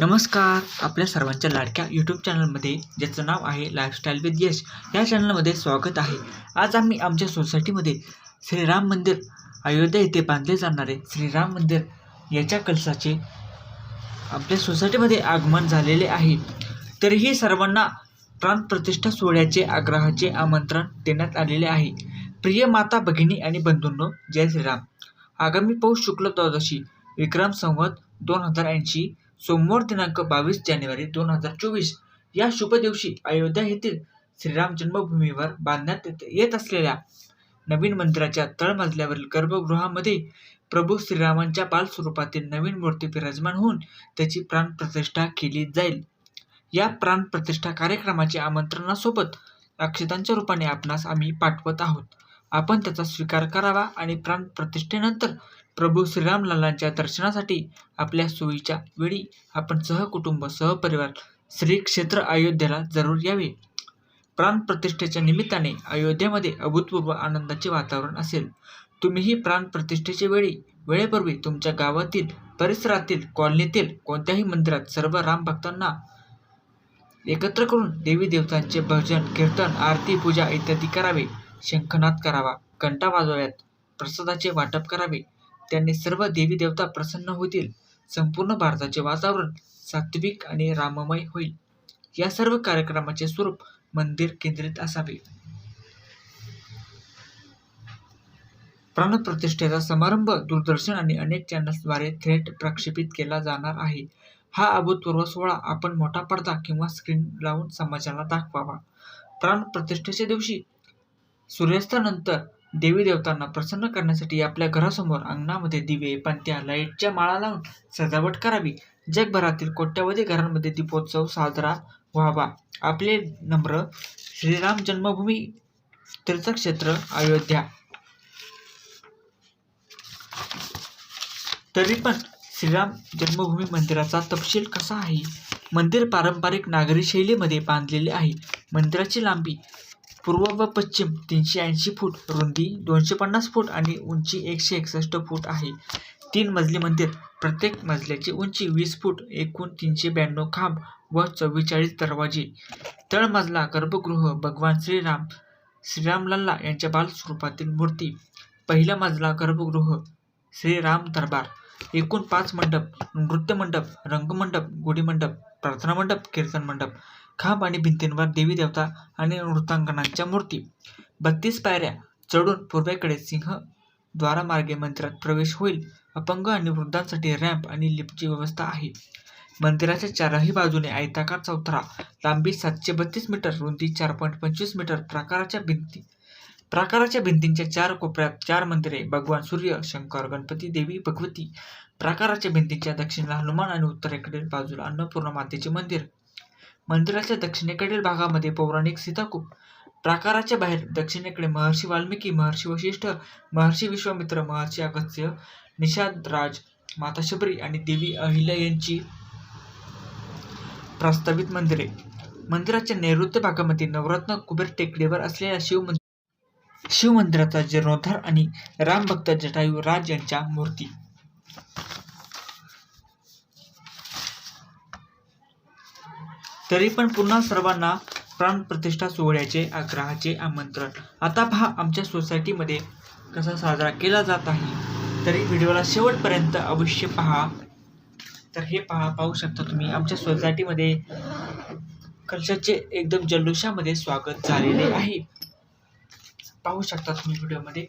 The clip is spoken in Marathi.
नमस्कार आपल्या सर्वांच्या लाडक्या यूट्यूब चॅनलमध्ये ज्याचं नाव आहे लाईफस्टाईल विथ यश या चॅनलमध्ये स्वागत आहे. आज आम्ही आमच्या सोसायटीमध्ये श्रीराम मंदिर अयोध्या येथे बांधले जाणारे श्रीराम मंदिर याच्या कलशाचे आपल्या सोसायटीमध्ये आगमन झालेले आहे. तरीही सर्वांना प्राणप्रतिष्ठा सोहळ्याचे आग्रहाचे आमंत्रण देण्यात आलेले आहे. प्रिय माता भगिनी आणि बंधूंनो जय श्रीराम. आगामी पौष शुक्ल द्वादशी विक्रम संवत दोन हजार ऐंशी सोमवार दिनांक बावीस जानेवारी दोन हजार चोवीस या शुभ दिवशी अयोध्या येथील श्रीराम जन्मभूमीवर बांधण्यात येत- येत असलेल्या नवीन मंदिराच्या तळमजल्यावरील गर्भगृहामध्ये प्रभू श्रीरामांच्या बालस्वरूपातील नवीन मूर्ती विराजमान होऊन त्याची प्राणप्रतिष्ठा केली जाईल. या प्राणप्रतिष्ठा कार्यक्रमाच्या आमंत्रणासोबत अक्षतांच्या रूपाने आपणास आम्ही पाठवत आहोत. आपण त्याचा स्वीकार करावा आणि प्राणप्रतिष्ठेनंतर प्रभू श्रीरामलालांच्या दर्शनासाठी आपल्या सोयीच्या वेळी आपण सहकुटुंब सहपरिवार श्री क्षेत्र अयोध्येला जरूर यावे. प्राणप्रतिष्ठेच्या निमित्ताने अयोध्येमध्ये अभूतपूर्व आनंदाचे वातावरण असेल. तुम्हीही प्राणप्रतिष्ठेच्या वेळी वेळेपूर्वी तुमच्या गावातील परिसरातील कॉलनीतील कोणत्याही मंदिरात सर्व राम भक्तांना एकत्र करून देवी देवतांचे भजन कीर्तन आरती पूजा इत्यादी करावे. शंखनाद करावा घंटा वाजवाव्यात प्रसादाचे वाटप करावे. त्यांनी सर्व देवी देवता प्रसन्न होतील. संपूर्ण भारताचे वातावरण सात्विक आणि राममय होईल. या सर्व कार्यक्रमाचे स्वरूप मंदिर केंद्रित असावे. प्राणप्रतिष्ठेचा समारंभ दूरदर्शन आणि अनेक चॅनल्सद्वारे थेट प्रक्षेपित केला जाणार आहे. हा अभूतपूर्व सोहळा आपण मोठा पडदा किंवा स्क्रीन लावून समाजाला दाखवावा. प्राणप्रतिष्ठेच्या दिवशी सूर्यास्तानंतर देवी देवतांना प्रसन्न करण्यासाठी आपल्या घरासमोर अंगणामध्ये दिवे पंत्या लाईटच्या माळा लावून सजावट करावी. जगभरातील कोट्यावधी घरांमध्ये दीपोत्सव साजरा व्हावा. आपले नम्र श्रीराम जन्मभूमी तीर्थक्षेत्र अयोध्या. तरी पण श्रीराम जन्मभूमी मंदिराचा तपशील कसा आहे? मंदिर पारंपरिक नागरी शैलीमध्ये बांधलेले आहे. मंदिराची लांबी पूर्व व पश्चिम तीनशे ऐंशी फूट रुंदी दोनशे पन्नास फूट आणि उंची एकशे एकसष्ट फूट आहे. तीन मजली मंदिर प्रत्येक मजल्याची उंची वीस फूट एकूण तीनशे ब्याण्णव खांब व चव्वेचाळीस दरवाजे. तळमजला गर्भगृह भगवान श्रीराम श्रीराम लल्ला यांच्या बालस्वरूपातील मूर्ती. पहिला मजला गर्भगृह श्रीराम दरबार. एकूण पाच मंडप नृत्य मंडप रंगमंडप गुढीमंडप प्रार्थना मंडप कीर्तन मंडप. खांब आणि भिंतींवर देवी देवता आणि नृतांगणांच्या मूर्ती. बत्तीस पायऱ्या चढून पूर्वेकडे सिंह द्वारामार्गे मंदिरात प्रवेश होईल. अपंग आणि वृद्धांसाठी रॅम्प आणि लिफ्टची व्यवस्था आहे. मंदिराच्या चारही बाजूने आयताकार चौथरा लांबी सातशे बत्तीस मीटर रुंदी चार पॉईंट पंचवीस मीटर. प्रकाराच्या भिंती प्राकाराच्या भिंतींच्या चार कोपऱ्यात चार मंदिरे भगवान सूर्य शंकर गणपती देवी भगवती. प्राकाराच्या भिंतीच्या दक्षिणेला हनुमान आणि उत्तरेकडील बाजूला अन्नपूर्णा मातेचे मंदिर. मंदिराच्या दक्षिणेकडील भागामध्ये पौराणिक सीताकूप. प्राकाराच्या बाहेर दक्षिणेकडे महर्षी वाल्मिकी महर्षी वशिष्ठ महर्षी विश्वामित्र महर्षी अगस्त्य निषाद राज माता शबरी आणि देवी अहिल्या यांची प्रस्तावित मंदिरे. मंदिराच्या नैऋत्य भागामध्ये नवरत्न कुबेर टेकडीवर असलेल्या शिव शिवमंदिराचा जीर्णोद्धार आणि रामभक्त जटायू राज यांच्या मूर्ती. तरी पण पुन्हा सर्वांना प्राणप्रतिष्ठा सोहळ्याचे आग्रहाचे आमंत्रण. आता पहा आमच्या सोसायटीमध्ये कसा साजरा केला जात आहे. तरी व्हिडिओला शेवटपर्यंत अवश्य पहा. तर हे पहा पाहू शकता तुम्ही आमच्या सोसायटीमध्ये कलशाचे एकदम जल्लोषामध्ये स्वागत झालेले आहे. पाहू शकता तुम्ही व्हिडिओमध्ये.